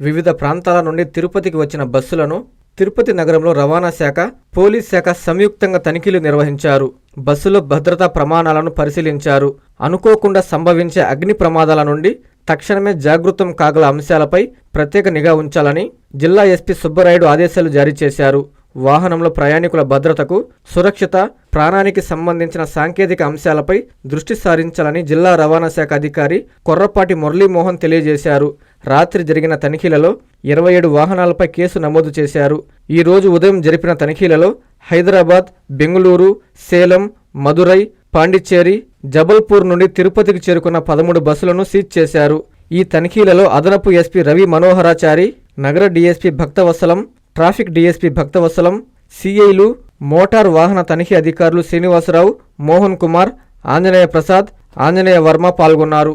వివిధ ప్రాంతాల నుండి తిరుపతికి వచ్చిన బస్సులను తిరుపతి నగరంలో రవాణా శాఖ పోలీస్ శాఖ సంయుక్తంగా తనిఖీలు నిర్వహించారు. బస్సులో భద్రతా ప్రమాణాలను పరిశీలించారు. అనుకోకుండా సంభవించే అగ్ని ప్రమాదాల నుండి తక్షణమే జాగృతం కాగల అంశాలపై ప్రత్యేక నిఘా ఉంచాలని జిల్లా ఎస్పీ సుబ్బరాయుడు ఆదేశాలు జారీ చేశారు. వాహనంలో ప్రయాణికుల భద్రతకు సురక్షిత ప్రాణానికి సంబంధించిన సాంకేతిక అంశాలపై దృష్టి సారించాలని జిల్లా రవాణా శాఖ అధికారి కొర్రపాటి మురళీమోహన్ తెలియజేశారు. రాత్రి జరిగిన తనిఖీలలో ఇరవై ఏడు వాహనాలపై కేసు నమోదు చేశారు. ఈ రోజు ఉదయం జరిపిన తనిఖీలలో హైదరాబాద్ బెంగళూరు సేలం మదురై పాండిచ్చేరి జబల్పూర్ నుండి తిరుపతికి చేరుకున్న పదమూడు బస్సులను సీజ్ చేశారు. ఈ తనిఖీలలో అదనపు ఎస్పీ రవి మనోహరాచారి నగర DSP Bhaktavatsalam traffic DSP Bhaktavatsalam సిఐలు motor వాహన తనిఖీ అధికారులు శ్రీనివాసరావు మోహన్ కుమార్ ఆంజనేయ ప్రసాద్ ఆంజనేయ వర్మ పాల్గొన్నారు.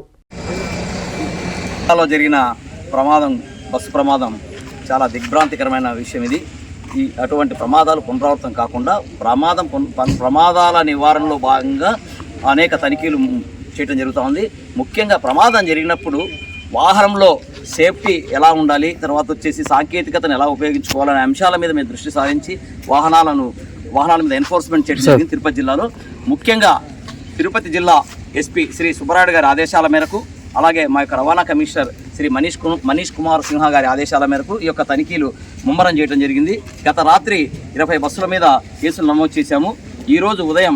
లో జరిగిన ప్రమాదం బస్సు ప్రమాదం చాలా దిగ్భ్రాంతికరమైన విషయం ఇది. ఈ అటువంటి ప్రమాదాలు పునరావృతం కాకుండా ప్రమాదం ప్రమాదాల నివారణలో భాగంగా అనేక తనిఖీలు చేయడం జరుగుతూ ఉంది ముఖ్యంగా ప్రమాదం జరిగినప్పుడు వాహనంలో సేఫ్టీ ఎలా ఉండాలి తర్వాత వచ్చేసి సాంకేతికతను ఎలా ఉపయోగించుకోవాలనే అంశాల మీద మేము దృష్టి సారించి వాహనాలను వాహనాల మీద ఎన్ఫోర్స్మెంట్ చేయడం జరిగింది తిరుపతి జిల్లాలో. ముఖ్యంగా తిరుపతి జిల్లా ఎస్పీ శ్రీ సుబ్బరాయుడు గారి ఆదేశాల మేరకు అలాగే మా యొక్క రవాణా కమిషనర్ శ్రీ మనీష్కు మనీష్ కుమార్ సింహ గారి ఆదేశాల మేరకు ఈ యొక్క తనిఖీలు ముమ్మరం చేయడం జరిగింది. గత రాత్రి ఇరవై బస్సుల మీద కేసులు నమోదు చేశాము. ఈరోజు ఉదయం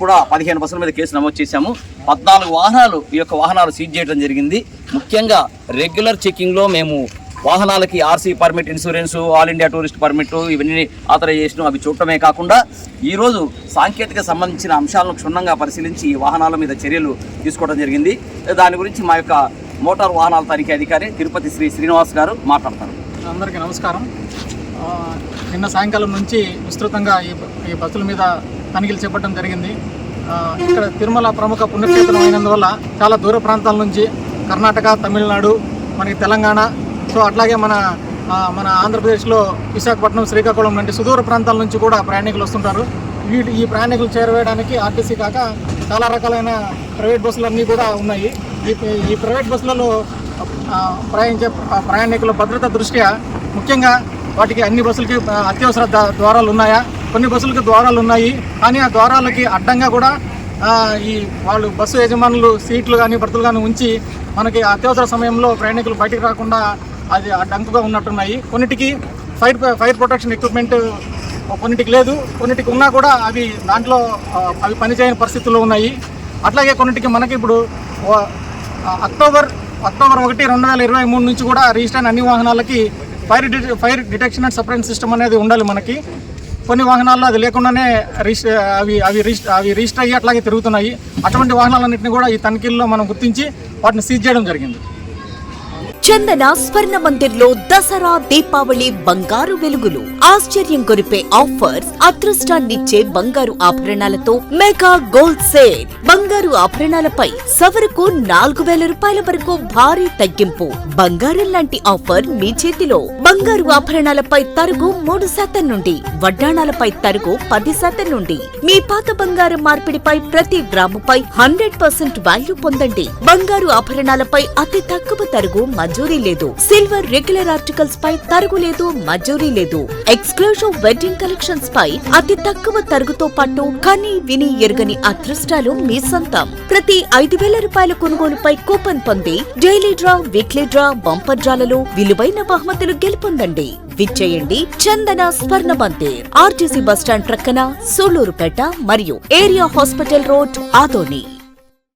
కూడా పదిహేను బస్సుల మీద కేసు నమోదు చేశాము. పద్నాలుగు వాహనాలు ఈ యొక్క వాహనాలు సీజ్ చేయడం జరిగింది. ముఖ్యంగా రెగ్యులర్ చెకింగ్లో మేము వాహనాలకి RC permit insurance all India tourist permit ఇవన్నీ ఆథరైజేషన్ అవి చూడటమే కాకుండా ఈరోజు సాంకేతిక సంబంధించిన అంశాలను క్షుణ్ణంగా పరిశీలించి ఈ వాహనాల మీద చర్యలు తీసుకోవడం జరిగింది. దాని గురించి మా యొక్క మోటార్ వాహనాల తనిఖీ అధికారి తిరుపతి శ్రీ శ్రీనివాస్ గారు మాట్లాడతారు. అందరికీ నమస్కారం. నిన్న సాయంకాలం నుంచి విస్తృతంగా ఈ ఈ బస్సుల మీద తనిఖీలు చేపట్టడం జరిగింది. ఇక్కడ తిరుమల ప్రముఖ పుణ్యక్షేత్రం అయినందువల్ల చాలా దూర ప్రాంతాల నుంచి కర్ణాటక తమిళనాడు మనకి తెలంగాణ సో అట్లాగే మన మన ఆంధ్రప్రదేశ్లో విశాఖపట్నం శ్రీకాకుళం వంటి సుదూర ప్రాంతాల నుంచి కూడా ప్రయాణికులు వస్తుంటారు. వీటి ఈ ప్రయాణికులు చేరవేయడానికి ఆర్టీసీ కాక చాలా రకాలైన ప్రైవేట్ బస్సులన్నీ కూడా ఉన్నాయి. ఈ ఈ ప్రైవేట్ బస్సులలో ప్రయాణించే ప్రయాణికుల భద్రత దృష్ట్యా ముఖ్యంగా వాటికి అన్ని బస్సులకి అత్యవసర ద్వారాలు ఉన్నాయా? కొన్ని బస్సులకి ద్వారాలు ఉన్నాయి. కానీ ఆ ద్వారాలకి అడ్డంగా కూడా ఈ వాళ్ళు బస్సు యజమానులు సీట్లు కానీ భర్తలు కానీ ఉంచి మనకి అత్యవసర సమయంలో ప్రయాణికులు బయటకు రాకుండా అది అడ్డంకుగా ఉన్నట్టున్నాయి. కొన్నిటికి ఫైర్ ఫైర్ ప్రొటెక్షన్ ఎక్విప్మెంట్ కొన్నిటికి లేదు. కొన్నిటికి ఉన్నా కూడా అవి దాంట్లో అవి పనిచేయని పరిస్థితుల్లో ఉన్నాయి. అట్లాగే కొన్నిటికి మనకి ఇప్పుడు అక్టోబర్ అక్టోబర్ ఒకటి రెండు వేల ఇరవై మూడు నుంచి కూడా రిజిస్టర్ అయిన అన్ని వాహనాలకి fire fire detection and separate system అనేది ఉండాలి మనకి. కొన్ని వాహనాల్లో అది లేకుండానే రిజిస్టర్ అవి అవి రిజిస్టర్ అవి రిజిస్టర్ అయ్యి అట్లాగే తిరుగుతున్నాయి. అటువంటి వాహనాలన్నింటినీ కూడా ఈ తనిఖీల్లో మనం గుర్తించి వాటిని సీజ్ చేయడం జరిగింది. చందన స్వర్ణ మందిర్లో దసరా దీపావళి బంగారు వెలుగులు. ఆశ్చర్యం కొరిపే ఆఫర్స్ అదృష్టాన్నిచ్చే బంగారు ఆభరణాలతో మెగా గోల్డ్ సేల్. బంగారు ఆభరణాలపై సవరకు నాలుగు వేల రూపాయల వరకు భారీ తగ్గింపు. బంగారం లాంటి ఆఫర్ మీ చేతిలో. బంగారు ఆభరణాలపై తరుగు మూడు శాతం నుండి వడ్డాణాలపై తరుగు పది శాతం నుండి. మీ పాత బంగారం మార్పిడిపై ప్రతి గ్రాముపై హండ్రెడ్ పర్సెంట్ వాల్యూ పొందండి. బంగారు ఆభరణాలపై అతి తక్కువ తరుగు మంజూరీ లేదు. సిల్వర్ రెగ్యులర్ ఆర్టికల్స్ పై తరుగు లేదు మంజూరీ లేదు. ఎక్స్క్లూజివ్ వెడ్డింగ్ కలెక్షన్స్ పై అతి తక్కువ తరుగుతో పాటు కని విని ఎరుగని అదృష్టాలు మీ సొంత ప్రతి ఐదు వేల రూపాయల కొనుగోలుపై కూపన్ పొంది daily draw weekly draw bumper డ్రాలలో విలువైన బహుమతులు గెలుపొందండి. విచ్చేయండి Chandana Swarna Mandir. RTC bus stand ప్రక్కన సూళ్ళూరుపేట మరియు ఏరియా హాస్పిటల్ రోడ్ ఆదోని.